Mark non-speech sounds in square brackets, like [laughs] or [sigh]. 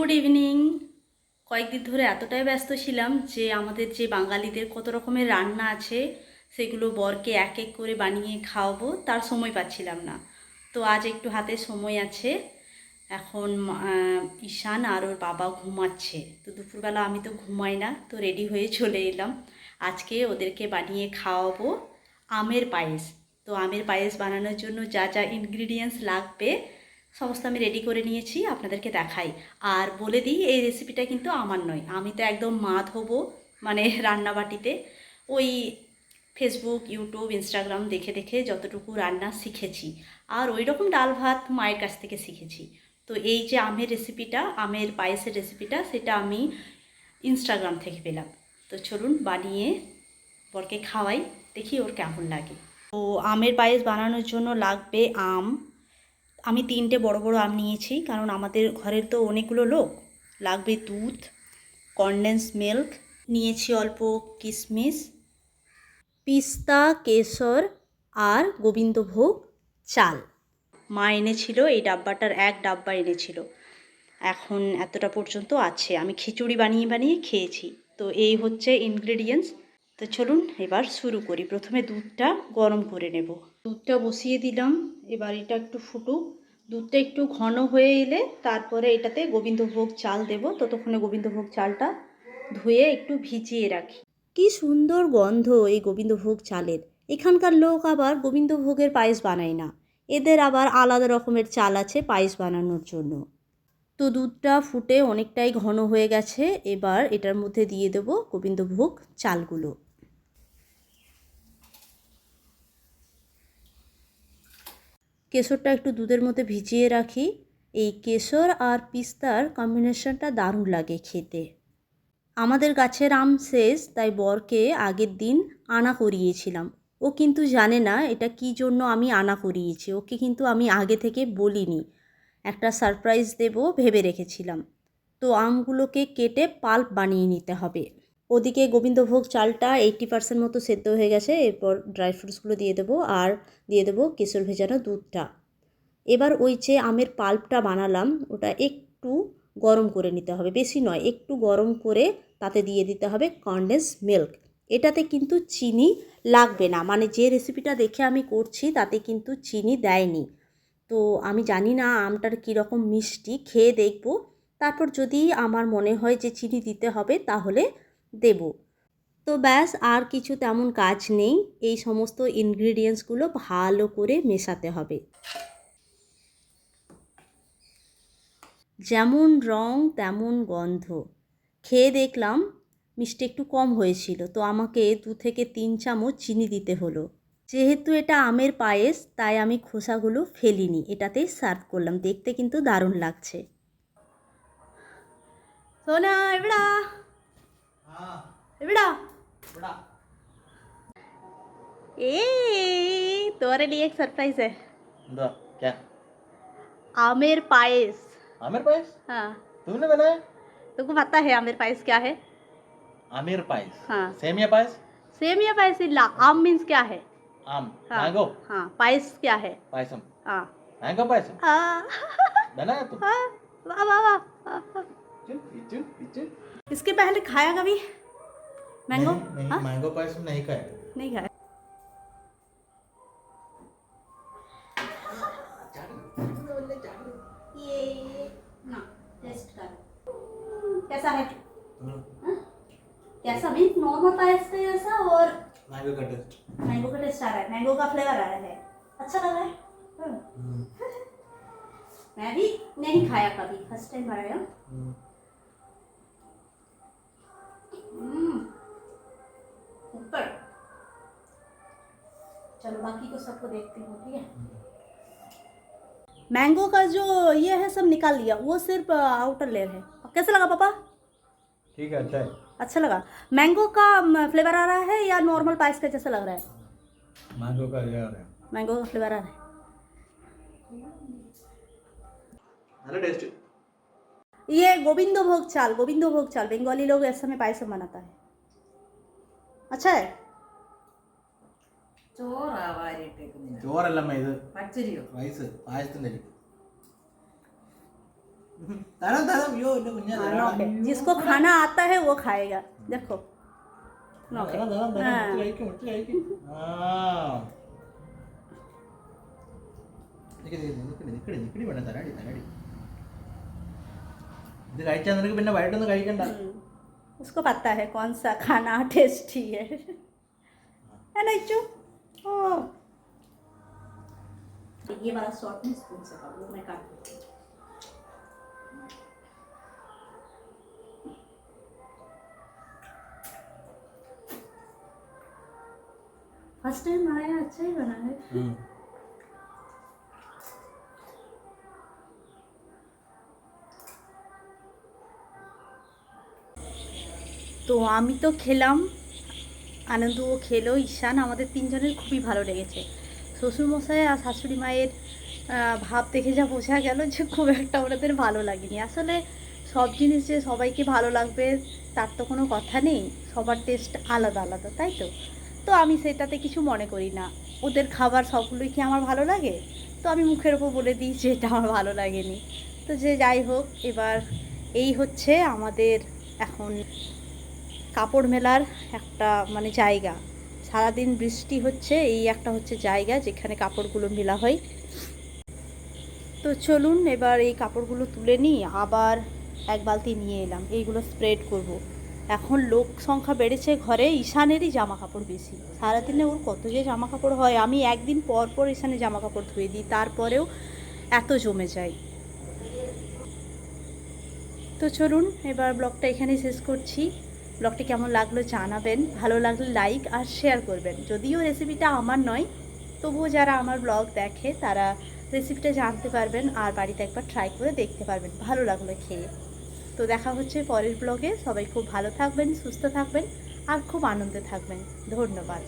Good evening. কয়েকদিন ধরে এতটাই ব্যস্ত ছিলাম যে আমাদের যে বাঙালিদের কত রকমের রান্না আছে, সেগুলো বরকে এক এক করে বানিয়ে খাওয়াবো, তার সময় পাচ্ছিলাম না। তো আজ একটু হাতে সময় আছে। এখন ঈশান আর ওর বাবা ঘুমাচ্ছে। তো দুপুরবেলা আমি তো ঘুমাই না, তো রেডি হয়ে চলে এলাম। আজকে ওদেরকে বানিয়ে খাওয়াবো আমের পায়েস। তো আমের পায়েস বানানোর জন্য যা যা ইনগ্রিডিয়েন্টস লাগবে সমস্ত আমি রেডি করে নিয়েছি, আপনাদেরকে দেখাই। আর বলে দিই, এই রেসিপিটা কিন্তু আমার নয়। আমি তো একদম মাত হব মানে রান্নাবাটিতে। ওই ফেসবুক ইউটিউব ইনস্টাগ্রাম দেখে দেখে যতটুকু রান্না শিখেছি। আর ওই রকম ডাল ভাত মায়ের কাছ থেকে শিখেছি। তো এই যে আমের রেসিপিটা আমের পায়েসের রেসিপিটা সেটা আমি ইনস্টাগ্রাম থেকে পেলাম। তো চলুন বানিয়ে বরকে খাওয়াই, দেখি ওর কেমন লাগে। তো আমের পায়েস বানানোর জন্য লাগবে আম আমি তিনটে বড় বড় আম নিয়েছি, কারণ আমাদের ঘরের তো অনেকগুলো লোক। লাগবে দুধ কনডেন্স মিল্ক নিয়েছি অল্প কিশমিশ পিস্তা, কেশর আর গোবিন্দভোগ চাল। মা এনেছিল, এই ডাব্বাটার এক ডাব্বা এনেছিল। এখন এতটা পর্যন্ত আছে, আমি খিচুড়ি বানিয়ে বানিয়ে খেয়েছি। তো এই হচ্ছে ইনগ্রেডিয়েন্টস তো চলুন এবার শুরু করি। প্রথমে দুধটা গরম করে নেব। দুধটা বসিয়ে দিলাম, এবার এটা একটু ফুটুক। দুধটা একটু ঘন হয়ে এলে তারপরে এটাতে গোবিন্দভোগ চাল দেব। ততক্ষণে গোবিন্দভোগ চালটা ধুয়ে একটু ভিজিয়ে রাখি। কি সুন্দর গন্ধ এই গোবিন্দভোগ চালের। এখানকার লোক আবার গোবিন্দভোগের পায়েস বানায় না। এদের আবার আলাদা রকমের চাল আছে পায়েস বানানোর জন্য। তো দুধটা ফুটে অনেকটাই ঘন হয়ে গেছে। এবার এটার মধ্যে দিয়ে দেবো গোবিন্দভোগ চালগুলো। কেশরটা একটু দুধের মধ্যে ভিজিয়ে রাখি। এই কেশর আর পিস্তার কম্বিনেশনটা দারুণ লাগে খেতে। আমাদের গাছের আম শেষ তাই বরকে আগের দিন আনা করিয়েছিলাম। ও কিন্তু জানে না এটা কি জন্য আমি আনা করিয়েছি। ওকে কিন্তু আমি আগে থেকে বলিনি। একটা সারপ্রাইজ দেব, ভেবে রেখেছিলাম। তো আমগুলোকে কেটে পাল্প বানিয়ে নিতে হবে। ওদিকে গোবিন্দভোগ চালটা এইটটি পার্সেন্ট মতো সেদ্ধ হয়ে গেছে, এরপর ড্রাই ফ্রুটসগুলো দিয়ে দেবো আর দিয়ে দেবো কেশর ভেজানো দুধটা। এবার ওই যে আমের পাল্পটা বানালাম, ওটা একটু গরম করে নিতে হবে, বেশি নয়, একটু গরম করে তাতে দিয়ে দিতে হবে কনডেন্স মিল্ক এটাতে কিন্তু চিনি লাগবে না মানে যে রেসিপিটা দেখে আমি করছি তাতে কিন্তু চিনি দেয়নি। তো আমি জানি না আমটার কীরকম মিষ্টি, খেয়ে দেখব। তারপর যদি আমার মনে হয় যে চিনি দিতে হবে তাহলে দেব। তো ব্যাস, আর কিছু তেমন কাজ নেই। এই সমস্ত ইনগ্রিডিয়েন্টসগুলো ভালো করে মেশাতে হবে। যেমন রং, তেমন গন্ধ। খেয়ে দেখলাম মিষ্টি একটু কম হয়েছিল, তো আমাকে দু থেকে তিন চামচ চিনি দিতে হলো। যেহেতু এটা আমের পায়েস, তাই আমি খোসাগুলো ফেলিনি, এটাতেই সার্ভ করলাম। দেখতে কিন্তু দারুণ লাগছে। সোনা এবিড়া എവിടാ? तोरे लिए एक सरप्राइज़ है दो, क्या आमिर पायस आमिर पायस हाँ तुमने बनाया तुमको पता है आमिर पायस क्या है आमिर पायस हाँ सेमिया पायस सेमिया पायस इल्ला आम मींस क्या है आम हाँ, मैंगो हाँ पायस क्या है पायसम हाँ मैंगो पायसम हाँ बनाया तुम हाँ वाह वाह वाह चुन चुन चुन इसके पहले खाया कभी? मैंगो? हाँ? मैंगो पायस नहीं खाया नहीं खाया। ये ना टेस्ट कर कैसा है? हाँ? कैसा नॉर्मल पायस का जैसा और मैंगो का टेस्ट मैंगो का टेस्ट आ रहा है। मैंगो का फ्लेवर आ रहा है। अच्छा लग रहा है। हाँ। [laughs] मैं भी नहीं खाया कभी। फ़र्स्ट टाइम बनाया। हम्म। हम्म। ऊपर। चलो बाकी को सबको देखती हूँ ठीक है? मैंगो का जो ये है सब निकाल लिया। वो सिर्फ़ आउटर लेयर है। कैसा लगा पापा? ठीक है अच्छा है। अच्छा लगा। मैंगो का फ्लेवर आ रहा है या नॉर्मल पाइस का जैसा लग रहा है? मैंगो का ये आ रहा है। मैंगो का फ्लेवर आ रहा है। हेलो टेस्टी ये गोविंदो भोग चाल गोविंदो भोग चाल बंगाली लोग ऐसे में पायसम बनाता है अच्छा है ചോറാവാരിട്ടേക്കുന്നില്ല ചോറല്ലമ്മ ഇത് പച്ചരിയോ റൈസ് പായസത്തിന്റെ അരി തരാം തരാം അയ്യോ എന്റെ കുഞ്ഞാ हाँ, തരാം. नौके जिसको खाना आता है वो खाएगा देखो नौके തരാം, തരാം, തരാം. हाँ। മുറിച്ച് കഴിക്ക്, മുറിച്ച് കഴിക്ക്. ആ. നിക്ക്, നിക്ക്, നിക്കടി, നിക്കടി, നിക്കടി വേണം, തരാടി, തരാടി. ഇത് കഴിച്ചാൽ നിനക്ക് പിന്നെ വൈകിട്ടൊന്നും കഴിക്കണ്ട हम्म, उसको पता है कौन सा खाना टेस्टी है है ना इच्चू ओ ये वाला शॉट में स्पून से काट वो मैं काट देती हूँ। फर्स्ट टाइम आया अच्छा ही बना है তো আমি তো খেলাম। আনন্দও খেলো। ঈশান আমাদের তিনজনের খুবই ভালো লেগেছে। শ্বশুরমশাই আর শাশুড়ি মায়ের ভাব দেখে যা বোঝা গেল যে খুব একটা ওনাদের ভালো লাগেনি। আসলে সব জিনিস যে সবাইকে ভালো লাগবে তার তো কোনো কথা নেই। সবার টেস্ট আলাদা আলাদা, তাই তো? তো আমি সেটাতে কিছু মনে করি না। ওদের খাবার সবগুলোই কি আমার ভালো লাগে? তো আমি মুখের ওপর বলে দিই যে এটা আমার ভালো লাগেনি। তো যে যাই হোক, এবার এই হচ্ছে আমাদের এখন কাপড় মেলার একটা মানে জায়গা। সারাদিন বৃষ্টি হচ্ছে, এই একটা হচ্ছে জায়গা যেখানে কাপড়গুলো মেলা হয়। তো চলুন এবার এই কাপড়গুলো তুলে নিই, আবার এক বালতি নিয়ে এলাম, এইগুলো স্প্রেড করব। এখন লোক সংখ্যা বেড়েছে ঘরে, ঈশানেরই জামা কাপড় বেশি। সারাদিনে ওর কত যে জামা কাপড় হয়, আমি একদিন পর পর ঈশানে জামা কাপড় ধুয়ে দিই, তারপরেও এত জমে যায়। তো চলুন, এবার ব্লগটা এখানেই শেষ করছি। ব্লগটি কেমন লাগল জানাবেন, ভালো লাগলে লাইক আর শেয়ার করবেন। যদিও রেসিপিটা আমার নয়, তবুও যারা আমার ব্লগ দেখে তারা রেসিপিটা জানতে পারবেন আর বাড়িতে একবার ট্রাই করে দেখতে পারবেন, ভালো লাগল খেয়ে। তো দেখা হচ্ছে পরের ব্লগে, সবাই খুব ভালো থাকবেন, সুস্থ থাকবেন আর খুব আনন্দে থাকবেন। ধন্যবাদ।